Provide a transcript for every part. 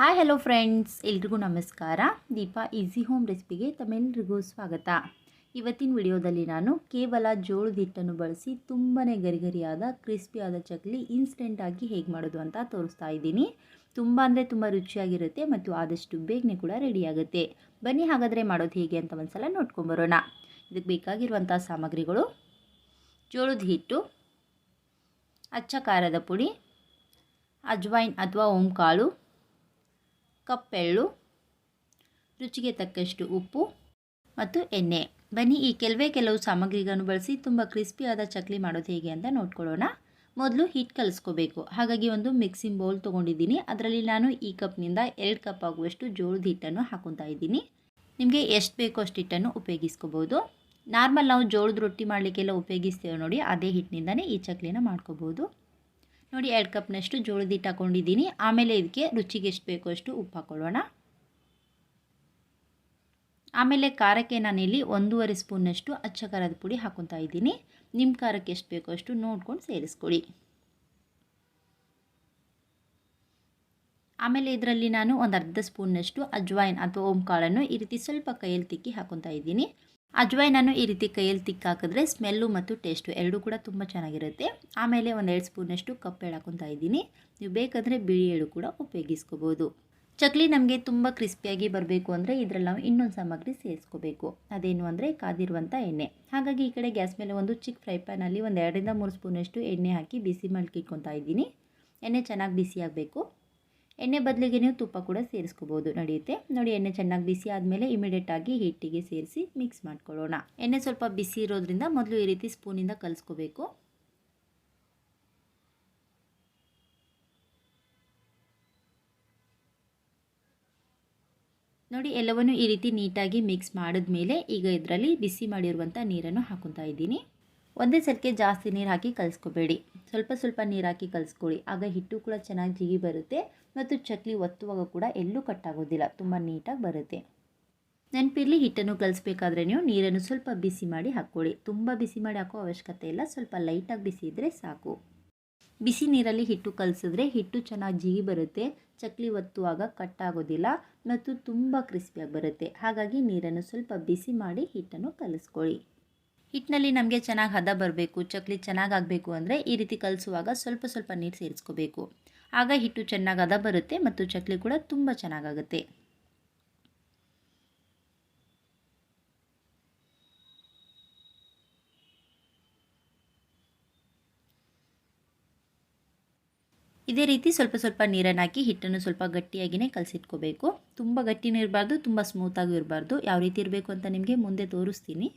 Hi hello friends ಎಲ್ರಿಗೂ ನಮಸ್ಕಾರ. Deepa easy home ರೆಸಿಪಿಗೆ ತಮ್ಮೆಲ್ರಿಗೂ ಸ್ವಾಗತ. ಇವತ್ತಿನ ವಿಡಿಯೋದಲ್ಲಿ ನಾನು ಕೇವಲ ಜೋಳದ ಹಿಟ್ಟನ್ನು ಬಳಸಿ ತುಂಬಾ ಗರಿಗರಿಯಾದ ಕ್ರಿಸ್ಪಿಯಾದ ಚಕ್ಲಿ ಇನ್ಸ್ಟೆಂಟಾಗಿ ಹೇಗೆ ಮಾಡೋದು ಅಂತ ತೋರಿಸ್ತಾ ಇದ್ದೀನಿ. ತುಂಬ ಅಂದರೆ ತುಂಬ ರುಚಿಯಾಗಿರುತ್ತೆ ಮತ್ತು ಆದಷ್ಟು ಬೇಗನೆ ಕೂಡ ರೆಡಿಯಾಗುತ್ತೆ ಬನ್ನಿ ಹಾಗಾದರೆ ಮಾಡೋದು ಹೇಗೆ ಅಂತ ಒಂದ್ಸಲ ನೋಡ್ಕೊಂಬರೋಣ ಇದಕ್ಕೆ ಬೇಕಾಗಿರುವಂಥ ಸಾಮಗ್ರಿಗಳು. ಜೋಳದ ಹಿಟ್ಟು, ಅಚ್ಚ ಖಾರದ ಪುಡಿ ಅಜ್ವೈನ್ ಅಥವಾ ಓಂಕಾಳು ಕಪ್ಪೆಳ್ಳು, ರುಚಿಗೆ ತಕ್ಕಷ್ಟು ಉಪ್ಪು ಮತ್ತು ಎಣ್ಣೆ. ಬನ್ನಿ, ಈ ಕೆಲವೇ ಕೆಲವು ಸಾಮಗ್ರಿಗಳನ್ನು ಬಳಸಿ ತುಂಬ ಕ್ರಿಸ್ಪಿಯಾದ ಚಕ್ಲಿ ಮಾಡೋದು ಹೇಗೆ ಅಂತ ನೋಡ್ಕೊಳ್ಳೋಣ. ಮೊದಲು ಹಿಟ್ಟು ಕಲಿಸ್ಕೋಬೇಕು. ಹಾಗಾಗಿ ಒಂದು ಮಿಕ್ಸಿಂಗ್ ಬೌಲ್ ತೊಗೊಂಡಿದ್ದೀನಿ. ಅದರಲ್ಲಿ ನಾನು ಈ ಕಪ್ನಿಂದ ಎರಡು ಕಪ್ ಆಗುವಷ್ಟು ಜೋಳದ ಹಿಟ್ಟನ್ನು ಹಾಕೊತಾ ಇದ್ದೀನಿ. ನಿಮಗೆ ಎಷ್ಟು ಬೇಕೋ ಅಷ್ಟು ಹಿಟ್ಟನ್ನು ಉಪಯೋಗಿಸ್ಕೋಬೋದು. ನಾರ್ಮಲ್ ನಾವು ಜೋಳದ ರೊಟ್ಟಿ ಮಾಡಲಿಕ್ಕೆಲ್ಲ ಉಪಯೋಗಿಸ್ತೇವೆ ನೋಡಿ, ಅದೇ ಹಿಟ್ಟಿನಿಂದನೇ ಈ ಚಕ್ಲಿನ ಮಾಡ್ಕೋಬೋದು. ನೋಡಿ ಎರಡು ಕಪ್ನಷ್ಟು ಜೋಳದ ಹಿಟ್ಟು ಹಾಕೊಂಡಿದ್ದೀನಿ. ಆಮೇಲೆ ಇದಕ್ಕೆ ರುಚಿಗೆ ಎಷ್ಟು ಬೇಕೋ ಅಷ್ಟು ಉಪ್ಪು ಹಾಕ್ಕೊಳ್ಳೋಣ ಆಮೇಲೆ ಖಾರಕ್ಕೆ ನಾನಿಲ್ಲಿ ಒಂದೂವರೆ ಸ್ಪೂನ್ನಷ್ಟು ಅಚ್ಚ ಖಾರದ ಪುಡಿ ಹಾಕೊತಾ ಇದ್ದೀನಿ. ನಿಮ್ಮ ಖಾರಕ್ಕೆ ಎಷ್ಟು ಬೇಕೋ ಅಷ್ಟು ನೋಡ್ಕೊಂಡು ಸೇರಿಸ್ಕೊಳ್ಳಿ. ಆಮೇಲೆ ಇದರಲ್ಲಿ ನಾನು ಒಂದು ಅರ್ಧ ಸ್ಪೂನ್ನಷ್ಟು ಅಜ್ವಾಯಿನ್ ಅಥವಾ ಓಂ ಕಾಳನ್ನು ಈ ರೀತಿ ಸ್ವಲ್ಪ ಕೈಯಲ್ಲಿ ತಿಕ್ಕಿ ಹಾಕೊತಾ ಇದ್ದೀನಿ. ಅಜ್ವೈನನ್ನು ಈ ರೀತಿ ಕೈಯಲ್ಲಿ ತಿಕ್ಕಾಕಿದ್ರೆ ಸ್ಮೆಲ್ಲು ಮತ್ತು ಟೇಸ್ಟು ಎರಡೂ ಕೂಡ ತುಂಬ ಚೆನ್ನಾಗಿರುತ್ತೆ. ಆಮೇಲೆ ಒಂದು ಎರಡು ಸ್ಪೂನಷ್ಟು ಕಪ್ಪು ಹಾಕೊತಾ ಇದ್ದೀನಿ. ನೀವು ಬೇಕಾದರೆ ಬಿಳಿ ಎಳ್ಳು ಕೂಡ ಉಪಯೋಗಿಸ್ಕೋಬೋದು. ಚಕ್ಲಿ ನಮಗೆ ತುಂಬ ಕ್ರಿಸ್ಪಿಯಾಗಿ ಬರಬೇಕು ಅಂದರೆ ಇದರಲ್ಲಿ ನಾವು ಇನ್ನೊಂದು ಸಾಮಗ್ರಿ ಸೇರಿಸ್ಕೋಬೇಕು. ಅದೇನು ಅಂದರೆ ಕಾದಿರುವಂಥ ಎಣ್ಣೆ. ಹಾಗಾಗಿ ಈ ಕಡೆ ಗ್ಯಾಸ್ ಮೇಲೆ ಒಂದು ಚಿಕ್ಕ ಫ್ರೈ ಪ್ಯಾನಲ್ಲಿ ಒಂದು ಎರಡರಿಂದ ಮೂರು ಸ್ಪೂನಷ್ಟು ಎಣ್ಣೆ ಹಾಕಿ ಬಿಸಿ ಮಾಡಿ ಇಟ್ಕೊತಾ ಇದ್ದೀನಿ. ಎಣ್ಣೆ ಚೆನ್ನಾಗಿ ಬಿಸಿ ಆಗಬೇಕು. ಎಣ್ಣೆ ಬದಲಿಗೆ ನೀವು ತುಪ್ಪ ಕೂಡ ಸೇರಿಸ್ಕೋಬೋದು. ನಡೆಯುತ್ತೆ. ನೋಡಿ, ಎಣ್ಣೆ ಚೆನ್ನಾಗಿ ಬಿಸಿ ಆದಮೇಲೆ ಇಮಿಡಿಯೇಟ್ ಆಗಿ ಹಿಟ್ಟಿಗೆ ಸೇರಿಸಿ ಮಿಕ್ಸ್ ಮಾಡ್ಕೊಳ್ಳೋಣ. ಎಣ್ಣೆ ಸ್ವಲ್ಪ ಬಿಸಿ ಇರೋದ್ರಿಂದ ಮೊದಲು ಈ ರೀತಿ ಸ್ಪೂನಿಂದ ಕಲಿಸ್ಕೋಬೇಕು. ನೋಡಿ, ಎಲ್ಲವನ್ನು ಈ ರೀತಿ ನೀಟಾಗಿ ಮಿಕ್ಸ್ ಮಾಡಿದ್ಮೇಲೆ ಈಗ ಇದರಲ್ಲಿ ಬಿಸಿ ಮಾಡಿರುವಂಥ ನೀರನ್ನು ಹಾಕೊತಾ ಇದ್ದೀನಿ. ಒಂದೇ ಸಲಕ್ಕೆ ಜಾಸ್ತಿ ನೀರು ಹಾಕಿ ಕಲಿಸ್ಕೋಬೇಡಿ. ಸ್ವಲ್ಪ ಸ್ವಲ್ಪ ನೀರು ಹಾಕಿ ಕಲಿಸ್ಕೊಳ್ಳಿ. ಆಗ ಹಿಟ್ಟು ಕೂಡ ಚೆನ್ನಾಗಿ ಜಿಗಿ ಬರುತ್ತೆ ಮತ್ತು ಚಕ್ಲಿ ಒತ್ತುವಾಗ ಕೂಡ ಎಲ್ಲೂ ಕಟ್ಟಾಗೋದಿಲ್ಲ ತುಂಬ ನೀಟಾಗಿ ಬರುತ್ತೆ. ನೆನಪಿರಲಿ ಹಿಟ್ಟನ್ನು ಕಲಿಸ್ಬೇಕಾದ್ರೆ ನೀವು ನೀರನ್ನು ಸ್ವಲ್ಪ ಬಿಸಿ ಮಾಡಿ ಹಾಕ್ಕೊಳ್ಳಿ. ತುಂಬ ಬಿಸಿ ಮಾಡಿ ಹಾಕೋ ಅವಶ್ಯಕತೆ ಇಲ್ಲ. ಸ್ವಲ್ಪ ಲೈಟಾಗಿ ಬಿಸಿ ಇದ್ದರೆ ಸಾಕು. ಬಿಸಿ ನೀರಲ್ಲಿ ಹಿಟ್ಟು ಕಲಿಸಿದ್ರೆ ಹಿಟ್ಟು ಚೆನ್ನಾಗಿ ಜಿಗಿ ಬರುತ್ತೆ. ಚಕ್ಲಿ ಒತ್ತುವಾಗ ಕಟ್ಟಾಗೋದಿಲ್ಲ ಮತ್ತು ತುಂಬ ಕ್ರಿಸ್ಪಿಯಾಗಿ ಬರುತ್ತೆ. ಹಾಗಾಗಿ ನೀರನ್ನು ಸ್ವಲ್ಪ ಬಿಸಿ ಮಾಡಿ ಹಿಟ್ಟನ್ನು ಕಲಿಸ್ಕೊಳ್ಳಿ. ಹಿಟ್ಟಿನಲ್ಲಿ ನಮಗೆ ಚೆನ್ನಾಗಿ ಹದ ಬರಬೇಕು, ಚಕ್ಲಿ ಚೆನ್ನಾಗಿ ಆಗಬೇಕು ಅಂದರೆ ಈ ರೀತಿ ಕಲಿಸುವಾಗ ಸ್ವಲ್ಪ ಸ್ವಲ್ಪ ನೀರು ಸೇರಿಸ್ಕೋಬೇಕು. ಆಗ ಹಿಟ್ಟು ಚೆನ್ನಾಗಿ ಹದ ಬರುತ್ತೆ ಮತ್ತು ಚಕ್ಲಿ ಕೂಡ ತುಂಬ ಚೆನ್ನಾಗಾಗುತ್ತೆ ಇದೇ ರೀತಿ ಸ್ವಲ್ಪ ಸ್ವಲ್ಪ ನೀರನ್ನು ಹಾಕಿ ಹಿಟ್ಟನ್ನು ಸ್ವಲ್ಪ ಗಟ್ಟಿಯಾಗಿಯೇ ಕಲಸಿಟ್ಕೋಬೇಕು. ತುಂಬ ಗಟ್ಟಿನೂ ಇರಬಾರ್ದು ತುಂಬ ಸ್ಮೂತಾಗೂ ಇರಬಾರ್ದು. ಯಾವ ರೀತಿ ಇರಬೇಕು ಅಂತ ನಿಮಗೆ ಮುಂದೆ ತೋರಿಸ್ತೀನಿ.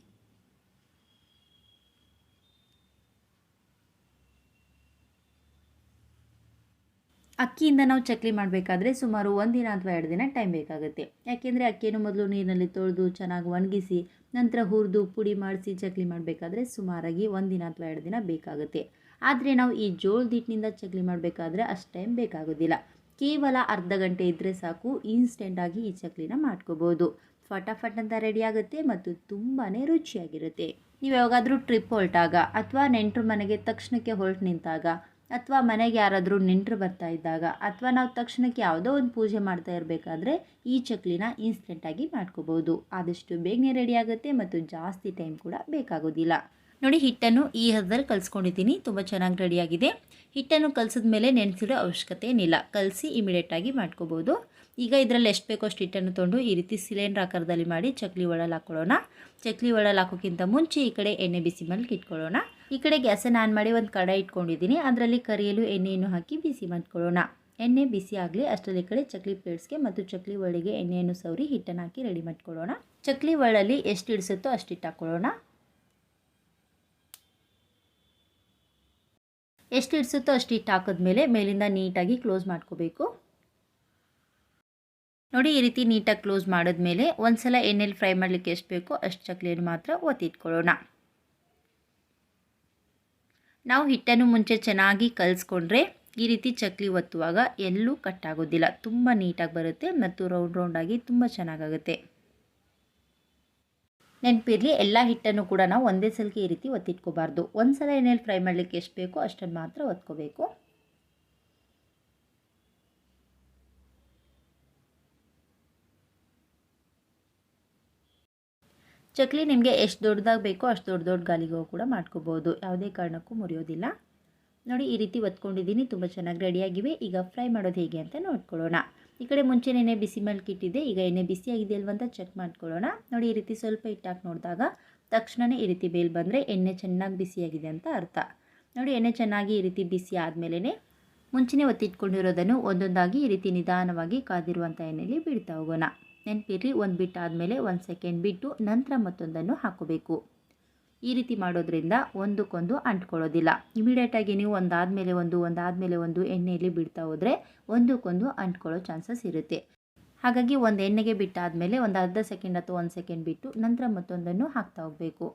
ಅಕ್ಕಿಯಿಂದ ನಾವು ಚಕ್ಲಿ ಮಾಡಬೇಕಾದ್ರೆ ಸುಮಾರು ಒಂದಿನ ಅಥವಾ ಎರಡು ದಿನ ಟೈಮ್ ಬೇಕಾಗುತ್ತೆ. ಯಾಕೆಂದರೆ ಅಕ್ಕಿಯನ್ನು ಮೊದಲು ನೀರಿನಲ್ಲಿ ತೊಳೆದು ಚೆನ್ನಾಗಿ ಒಣಗಿಸಿ ನಂತರ ಹುರಿದು ಪುಡಿ ಮಾಡಿಸಿ ಚಕ್ಲಿ ಮಾಡಬೇಕಾದ್ರೆ ಸುಮಾರಾಗಿ ಒಂದಿನ ಅಥವಾ ಎರಡು ದಿನ ಬೇಕಾಗುತ್ತೆ. ಆದರೆ ನಾವು ಈ ಜೋಳದ ಹಿಟ್ಟಿನಿಂದ ಚಕ್ಲಿ ಮಾಡಬೇಕಾದ್ರೆ ಅಷ್ಟು ಟೈಮ್ ಬೇಕಾಗೋದಿಲ್ಲ. ಕೇವಲ ಅರ್ಧ ಗಂಟೆ ಇದ್ದರೆ ಸಾಕು ಇನ್ಸ್ಟೆಂಟಾಗಿ ಈ ಚಕ್ಲಿನ ಮಾಡ್ಕೋಬೋದು. ಫಟಾಫಟ್ ಅಂತ ರೆಡಿ ಆಗುತ್ತೆ ಮತ್ತು ತುಂಬಾ ರುಚಿಯಾಗಿರುತ್ತೆ. ನೀವು ಯಾವಾಗಾದರೂ ಟ್ರಿಪ್ ಹೊರಟಾಗ ಅಥವಾ ನೆಂಟರು ಮನೆಗೆ ತಕ್ಷಣಕ್ಕೆ ಹೊರಟು ನಿಂತಾಗ ಅಥವಾ ಮನೆಗೆ ಯಾರಾದರೂ ನೆಂಟರು ಬರ್ತಾ ಇದ್ದಾಗ ಅಥವಾ ನಾವು ತಕ್ಷಣಕ್ಕೆ ಯಾವುದೋ ಒಂದು ಪೂಜೆ ಮಾಡ್ತಾ ಇರಬೇಕಾದ್ರೆ ಈ ಚಕ್ಲಿನ ಇನ್ಸ್ಟೆಂಟಾಗಿ ಮಾಡ್ಕೋಬೋದು ಆದಷ್ಟು ಬೇಗನೆ ರೆಡಿ ಆಗುತ್ತೆ ಮತ್ತು ಜಾಸ್ತಿ ಟೈಮ್ ಕೂಡ ಬೇಕಾಗೋದಿಲ್ಲ. ನೋಡಿ, ಹಿಟ್ಟನ್ನು ಈ ಹದದಲ್ಲಿ ಕಲಿಸ್ಕೊಂಡಿದ್ದೀನಿ. ತುಂಬ ಚೆನ್ನಾಗಿ ರೆಡಿಯಾಗಿದೆ ಹಿಟ್ಟನ್ನು ಕಲಿಸಿದ ಮೇಲೆ ನೆನೆಸಿಡೋ ಅವಶ್ಯಕತೆ ಏನಿಲ್ಲ. ಕಲಸಿ ಇಮಿಡಿಯೇಟಾಗಿ ಮಾಡ್ಕೋಬೋದು ಈಗ ಇದರಲ್ಲಿ ಎಷ್ಟು ಬೇಕೋ ಅಷ್ಟು ಹಿಟ್ಟನ್ನು ತೊಗೊಂಡು ಈ ರೀತಿ ಸಿಲಿಂಡರ್ ಆಕಾರದಲ್ಲಿ ಮಾಡಿ ಚಕ್ಲಿ ಒಳಲ್ಲಿ ಹಾಕ್ಕೊಳ್ಳೋಣ ಚಕ್ಲಿ ಒಳಲ್ಲಿ ಹಾಕೋಕ್ಕಿಂತ ಮುಂಚೆ ಈ ಕಡೆ ಎಣ್ಣೆ ಬಿಸಿ ಮೇಲೆ ಇಟ್ಕೊಳ್ಳೋಣ. ಈ ಕಡೆ ಗ್ಯಾಸನ್ನು ಆನ್ ಮಾಡಿ ಒಂದು ಕಡೆ ಇಟ್ಕೊಂಡಿದ್ದೀನಿ. ಅದರಲ್ಲಿ ಕರಿಯಲು ಎಣ್ಣೆಯನ್ನು ಹಾಕಿ ಬಿಸಿ ಮಾಡ್ಕೊಳ್ಳೋಣ. ಎಣ್ಣೆ ಬಿಸಿ ಆಗಲಿ, ಅಷ್ಟರಲ್ಲಿ ಕಡೆ ಚಕ್ಲಿ ಪ್ಲೇಟ್ಸ್ಗೆ ಮತ್ತು ಚಕ್ಲಿ ಒಳ್ಳಿಗೆ ಎಣ್ಣೆಯನ್ನು ಸವರಿ, ಹಿಟ್ಟನ್ನು ಹಾಕಿ ರೆಡಿ ಮಾಡ್ಕೊಳ್ಳೋಣ. ಚಕ್ಲಿ ಒಳ್ಳಲ್ಲಿ ಎಷ್ಟು ಇಡಿಸುತ್ತೋ ಅಷ್ಟು ಹಿಟ್ಟು ಹಾಕ್ಕೊಳ್ಳೋಣ ಎಷ್ಟು ಇಡಿಸುತ್ತೋ ಅಷ್ಟು ಹಿಟ್ಟು ಹಾಕಿದ್ಮೇಲೆ ಮೇಲಿಂದ ನೀಟಾಗಿ ಕ್ಲೋಸ್ ಮಾಡ್ಕೋಬೇಕು. ನೋಡಿ, ಈ ರೀತಿ ನೀಟಾಗಿ ಕ್ಲೋಸ್ ಮಾಡಿದ್ಮೇಲೆ ಒಂದು ಸಲ ಎಣ್ಣೆಲಿ ಫ್ರೈ ಮಾಡಲಿಕ್ಕೆ ಎಷ್ಟು ಬೇಕೋ ಅಷ್ಟು ಚಕ್ಲಿಯನ್ನು ಮಾತ್ರ ಒತ್ತಿಟ್ಕೊಳ್ಳೋಣ ನಾವು ಹಿಟ್ಟನ್ನು ಮುಂಚೆ ಚೆನ್ನಾಗಿ ಕಲಿಸ್ಕೊಂಡ್ರೆ ಈ ರೀತಿ ಚಕ್ಲಿ ಒತ್ತುವಾಗ ಎಲ್ಲೂ ಕಟ್ಟಾಗೋದಿಲ್ಲ. ತುಂಬ ನೀಟಾಗಿ ಬರುತ್ತೆ ಮತ್ತು ರೌಂಡ್ ರೌಂಡಾಗಿ ತುಂಬ ಚೆನ್ನಾಗಾಗುತ್ತೆ. ನೆನಪಿರಲಿ, ಎಲ್ಲ ಹಿಟ್ಟನ್ನು ಕೂಡ ನಾವು ಒಂದೇ ಸಲಕ್ಕೆ ಈ ರೀತಿ ಒತ್ತಿಟ್ಕೋಬಾರ್ದು. ಒಂದು ಸಲ ಏನೇನು ಫ್ರೈ ಮಾಡಲಿಕ್ಕೆ ಎಷ್ಟು ಬೇಕೋ ಅಷ್ಟನ್ನು ಮಾತ್ರ ಒತ್ಕೋಬೇಕು. ಚಕ್ಲಿ ನಿಮಗೆ ಎಷ್ಟು ದೊಡ್ಡದಾಗಿ ಬೇಕೋ ಅಷ್ಟು ದೊಡ್ಡ ದೊಡ್ಡ ಗಾಲಿಗೂ ಕೂಡ ಮಾಡ್ಕೋಬೋದು. ಯಾವುದೇ ಕಾರಣಕ್ಕೂ ಮುರಿಯೋದಿಲ್ಲ. ನೋಡಿ, ಈ ರೀತಿ ಒತ್ಕೊಂಡಿದ್ದೀನಿ. ತುಂಬ ಚೆನ್ನಾಗಿ ರೆಡಿಯಾಗಿವೆ. ಈಗ ಫ್ರೈ ಮಾಡೋದು ಹೇಗೆ ಅಂತ ನೋಡ್ಕೊಳ್ಳೋಣ. ಈ ಕಡೆ ಮುಂಚೆ ನೆನೆ ಬಿಸಿ ಮೇಲ್ಕಿಟ್ಟಿದೆ ಈಗ ಎಣ್ಣೆ ಬಿಸಿಯಾಗಿದೆ ಆಗಿದೆ ಅಲ್ವ ಅಂತ ಚೆಕ್ ಮಾಡ್ಕೊಳ್ಳೋಣ. ನೋಡಿ, ಈ ರೀತಿ ಸ್ವಲ್ಪ ಇಟ್ಟಾಕಿ ನೋಡಿದಾಗ ತಕ್ಷಣವೇ ಈ ರೀತಿ ಬೇಲ್ ಬಂದರೆ ಎಣ್ಣೆ ಚೆನ್ನಾಗಿ ಬಿಸಿಯಾಗಿದೆ ಅಂತ ಅರ್ಥ. ನೋಡಿ, ಎಣ್ಣೆ ಚೆನ್ನಾಗಿ ಈ ರೀತಿ ಬಿಸಿ ಆದಮೇಲೆ ಮುಂಚೆನೇ ಒತ್ತಿಟ್ಕೊಂಡಿರೋದನ್ನು ಒಂದೊಂದಾಗಿ ಈ ರೀತಿ ನಿಧಾನವಾಗಿ ಕಾದಿರುವಂಥ ಎಣ್ಣೆಯಲ್ಲಿ ಬಿಡ್ತಾ ಹೋಗೋಣ. ನೆನಪಿರ್ರಿ, ಒಂದು ಬಿಟ್ಟು ಆದಮೇಲೆ ಒಂದು ಸೆಕೆಂಡ್ ಬಿಟ್ಟು ನಂತರ ಮತ್ತೊಂದನ್ನು ಹಾಕೋಬೇಕು. ಈ ರೀತಿ ಮಾಡೋದ್ರಿಂದ ಒಂದಕ್ಕೊಂದು ಅಂಟ್ಕೊಳ್ಳೋದಿಲ್ಲ. ಇಮಿಡಿಯೇಟಾಗಿ ನೀವು ಒಂದಾದಮೇಲೆ ಒಂದು ಒಂದಾದಮೇಲೆ ಒಂದು ಎಣ್ಣೆಯಲ್ಲಿ ಬಿಡ್ತಾ ಹೋದರೆ ಒಂದಕ್ಕೊಂದು ಅಂಟ್ಕೊಳ್ಳೋ ಚಾನ್ಸಸ್ ಇರುತ್ತೆ. ಹಾಗಾಗಿ ಒಂದು ಎಣ್ಣೆಗೆ ಬಿಟ್ಟಾದಮೇಲೆ ಒಂದು ಅರ್ಧ ಸೆಕೆಂಡ್ ಅಥವಾ ಒಂದು ಸೆಕೆಂಡ್ ಬಿಟ್ಟು ನಂತರ ಮತ್ತೊಂದನ್ನು ಹಾಕ್ತಾ ಹೋಗಬೇಕು.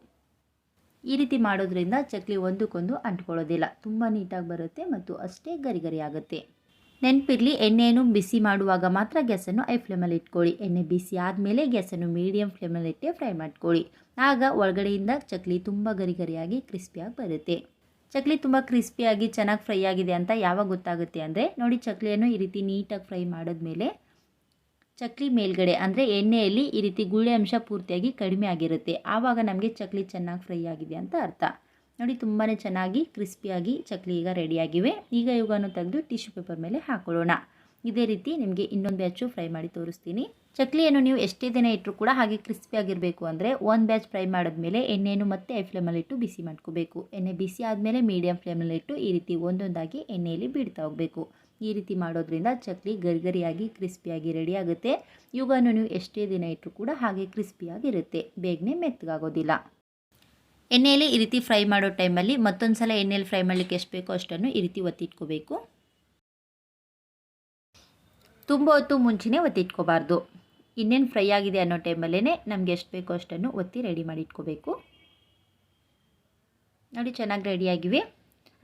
ಈ ರೀತಿ ಮಾಡೋದ್ರಿಂದ ಚಕ್ಲಿ ಒಂದಕ್ಕೊಂದು ಅಂಟ್ಕೊಳ್ಳೋದಿಲ್ಲ. ತುಂಬ ನೀಟಾಗಿ ಬರುತ್ತೆ ಮತ್ತು ಅಷ್ಟೇ ಗರಿಗರಿ ಗರಿ ಆಗುತ್ತೆ. ನೆನಪಿರಲಿ ಎಣ್ಣೆಯನ್ನು ಬಿಸಿ ಮಾಡುವಾಗ ಮಾತ್ರ ಗ್ಯಾಸನ್ನು ಐ ಫ್ಲೇಮಲ್ಲಿ ಇಟ್ಕೊಳ್ಳಿ. ಎಣ್ಣೆ ಬಿಸಿ ಆದಮೇಲೆ ಗ್ಯಾಸನ್ನು ಮೀಡಿಯಮ್ ಫ್ಲೇಮಲ್ಲಿ ಇಟ್ಟೆ ಫ್ರೈ ಮಾಡ್ಕೊಳ್ಳಿ. ಆಗ ಒಳಗಡೆಯಿಂದ ಚಕ್ಲಿ ತುಂಬ ಗರಿ ಗರಿಯಾಗಿ ಕ್ರಿಸ್ಪಿಯಾಗಿ ಬರುತ್ತೆ. ಚಕ್ಲಿ ತುಂಬ ಕ್ರಿಸ್ಪಿಯಾಗಿ, ಚೆನ್ನಾಗಿ ಫ್ರೈ ಆಗಿದೆ ಅಂತ ಯಾವಾಗ ಗೊತ್ತಾಗುತ್ತೆ ಅಂದರೆ, ನೋಡಿ ಚಕ್ಲಿಯನ್ನು ಈ ರೀತಿ ನೀಟಾಗಿ ಫ್ರೈ ಮಾಡಿದ್ಮೇಲೆ ಚಕ್ಲಿ ಮೇಲ್ಗಡೆ, ಅಂದರೆ ಎಣ್ಣೆಯಲ್ಲಿ ಈ ರೀತಿ ಗುಳ್ಳೆ ಅಂಶ ಪೂರ್ತಿಯಾಗಿ ಕಡಿಮೆ ಆಗಿರುತ್ತೆ. ಆವಾಗ ನಮಗೆ ಚಕ್ಲಿ ಚೆನ್ನಾಗಿ ಫ್ರೈ ಆಗಿದೆ ಅಂತ ಅರ್ಥ. ನೋಡಿ ತುಂಬಾ ಚೆನ್ನಾಗಿ ಕ್ರಿಸ್ಪಿಯಾಗಿ ಚಕ್ಲಿ ಈಗ ರೆಡಿಯಾಗಿವೆ. ಈಗ ಇವುಗಳನ್ನು ತೆಗೆದು ಟಿಶ್ಯೂ ಪೇಪರ್ ಮೇಲೆ ಹಾಕೊಳ್ಳೋಣ. ಇದೇ ರೀತಿ ನಿಮಗೆ ಇನ್ನೊಂದು ಬ್ಯಾಚು ಫ್ರೈ ಮಾಡಿ ತೋರಿಸ್ತೀನಿ. ಚಕ್ಲಿಯನ್ನು ನೀವು ಎಷ್ಟೇ ದಿನ ಇಟ್ಟರು ಕೂಡ ಹಾಗೆ ಕ್ರಿಸ್ಪಿಯಾಗಿರಬೇಕು ಅಂದರೆ ಒಂದು ಬ್ಯಾಚ್ ಫ್ರೈ ಮಾಡಿದ್ಮೇಲೆ ಎಣ್ಣೆಯನ್ನು ಮತ್ತೆ ಐ ಫ್ಲೇಮಲ್ಲಿ ಇಟ್ಟು ಬಿಸಿ ಮಾಡ್ಕೋಬೇಕು. ಎಣ್ಣೆ ಬಿಸಿ ಆದಮೇಲೆ ಮೀಡಿಯಮ್ ಫ್ಲೇಮಲ್ಲಿ ಇಟ್ಟು ಈ ರೀತಿ ಒಂದೊಂದಾಗಿ ಎಣ್ಣೆಯಲ್ಲಿ ಬಿಡ್ತಾ ಹೋಗಬೇಕು. ಈ ರೀತಿ ಮಾಡೋದ್ರಿಂದ ಚಕ್ಲಿ ಗರಿಗರಿಯಾಗಿ, ಕ್ರಿಸ್ಪಿಯಾಗಿ ರೆಡಿಯಾಗುತ್ತೆ. ಇವುಗಳನ್ನು ನೀವು ಎಷ್ಟೇ ದಿನ ಇಟ್ಟರು ಕೂಡ ಹಾಗೆ ಕ್ರಿಸ್ಪಿಯಾಗಿರುತ್ತೆ. ಬೇಗನೆ ಮೆತ್ತಗಾಗೋದಿಲ್ಲ. ಎಣ್ಣೆಯಲ್ಲಿ ಈ ರೀತಿ ಫ್ರೈ ಮಾಡೋ ಟೈಮಲ್ಲಿ ಮತ್ತೊಂದು ಸಲ ಎಣ್ಣೆಯಲ್ಲಿ ಫ್ರೈ ಮಾಡಲಿಕ್ಕೆ ಎಷ್ಟು ಬೇಕೋ ಅಷ್ಟನ್ನು ಈ ರೀತಿ ಒತ್ತಿಟ್ಕೋಬೇಕು. ತುಂಬ ಹೊತ್ತು ಮುಂಚೆನೇ ಒತ್ತಿಟ್ಕೋಬಾರ್ದು. ಇನ್ನೇನು ಫ್ರೈ ಆಗಿದೆ ಅನ್ನೋ ಟೈಮಲ್ಲೇ ನಮಗೆ ಎಷ್ಟು ಬೇಕೋ ಅಷ್ಟನ್ನು ಒತ್ತಿ ರೆಡಿ ಮಾಡಿ ಇಟ್ಕೋಬೇಕು ನೋಡಿ ಚೆನ್ನಾಗಿ ರೆಡಿಯಾಗಿವೆ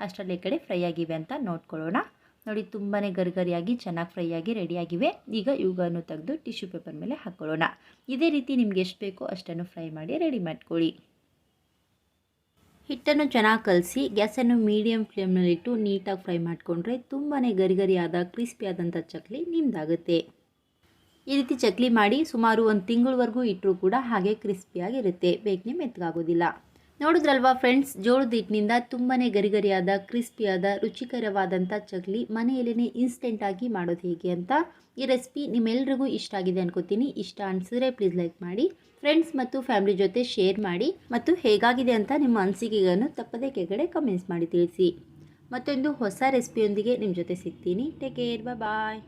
ಅಷ್ಟರಲ್ಲಿ ಕಡೆ ಫ್ರೈ ಆಗಿವೆ ಅಂತ ನೋಡ್ಕೊಳ್ಳೋಣ. ನೋಡಿ ತುಂಬಾ ಗರಿಗರಿಯಾಗಿ ಚೆನ್ನಾಗಿ ಫ್ರೈ ಆಗಿ ರೆಡಿಯಾಗಿವೆ ಈಗ ಇವುಗಳನ್ನು ತೆಗೆದು ಟಿಶ್ಯೂ ಪೇಪರ್ ಮೇಲೆ ಹಾಕ್ಕೊಳ್ಳೋಣ. ಇದೇ ರೀತಿ ನಿಮ್ಗೆ ಎಷ್ಟು ಬೇಕೋ ಅಷ್ಟನ್ನು ಫ್ರೈ ಮಾಡಿ ರೆಡಿ ಮಾಡ್ಕೊಳ್ಳಿ. ಹಿಟ್ಟನ್ನು ಚೆನ್ನಾಗಿ ಕಲಸಿ, ಗ್ಯಾಸನ್ನು ಮೀಡಿಯಮ್ ಫ್ಲೇಮ್ನಲ್ಲಿಟ್ಟು ನೀಟಾಗಿ ಫ್ರೈ ಮಾಡಿಕೊಂಡ್ರೆ ತುಂಬಾ ಗರಿಗರಿಯಾದ ಕ್ರಿಸ್ಪಿ ಆದಂಥ ಚಕ್ಲಿ ನಿಮ್ದಾಗುತ್ತೆ. ಈ ರೀತಿ ಚಕ್ಲಿ ಮಾಡಿ ಸುಮಾರು ಒಂದು ತಿಂಗಳವರೆಗೂ ಇಟ್ಟರೂ ಕೂಡ ಹಾಗೆ ಕ್ರಿಸ್ಪಿಯಾಗಿರುತ್ತೆ ಬೇಗನೆ ಮೆತ್ತಗಾಗೋದಿಲ್ಲ ನೋಡಿದ್ರಲ್ವಾ ಫ್ರೆಂಡ್ಸ್ ಜೋಳದ ಹಿಟ್ಟಿನಿಂದ ತುಂಬಾ ಗರಿಗರಿಯಾದ ಕ್ರಿಸ್ಪಿಯಾದ ರುಚಿಕರವಾದಂಥ ಚಕ್ಲಿ ಮನೆಯಲ್ಲೇ ಇನ್ಸ್ಟೆಂಟಾಗಿ ಮಾಡೋದು ಹೇಗೆ ಅಂತ ಈ ರೆಸಿಪಿ ನಿಮ್ಮೆಲ್ರಿಗೂ ಇಷ್ಟ ಆಗಿದೆ ಅನ್ಕೋತೀನಿ. ಇಷ್ಟ ಅನಿಸಿದ್ರೆ ಪ್ಲೀಸ್ ಲೈಕ್ ಮಾಡಿ ಫ್ರೆಂಡ್ಸ್ ಮತ್ತು ಫ್ಯಾಮಿಲಿ ಜೊತೆ ಶೇರ್ ಮಾಡಿ ಮತ್ತು ಹೇಗಾಗಿದೆ ಅಂತ ನಿಮ್ಮ ಅನಿಸಿಕೆಗಳನ್ನು ತಪ್ಪದೇ ಕೆಳಗಡೆ ಕಮೆಂಟ್ಸ್ ಮಾಡಿ ತಿಳಿಸಿ. ಮತ್ತೊಂದು ಹೊಸ ರೆಸಿಪಿಯೊಂದಿಗೆ ನಿಮ್ಮ ಜೊತೆ ಸಿಗ್ತೀನಿ. Take care bye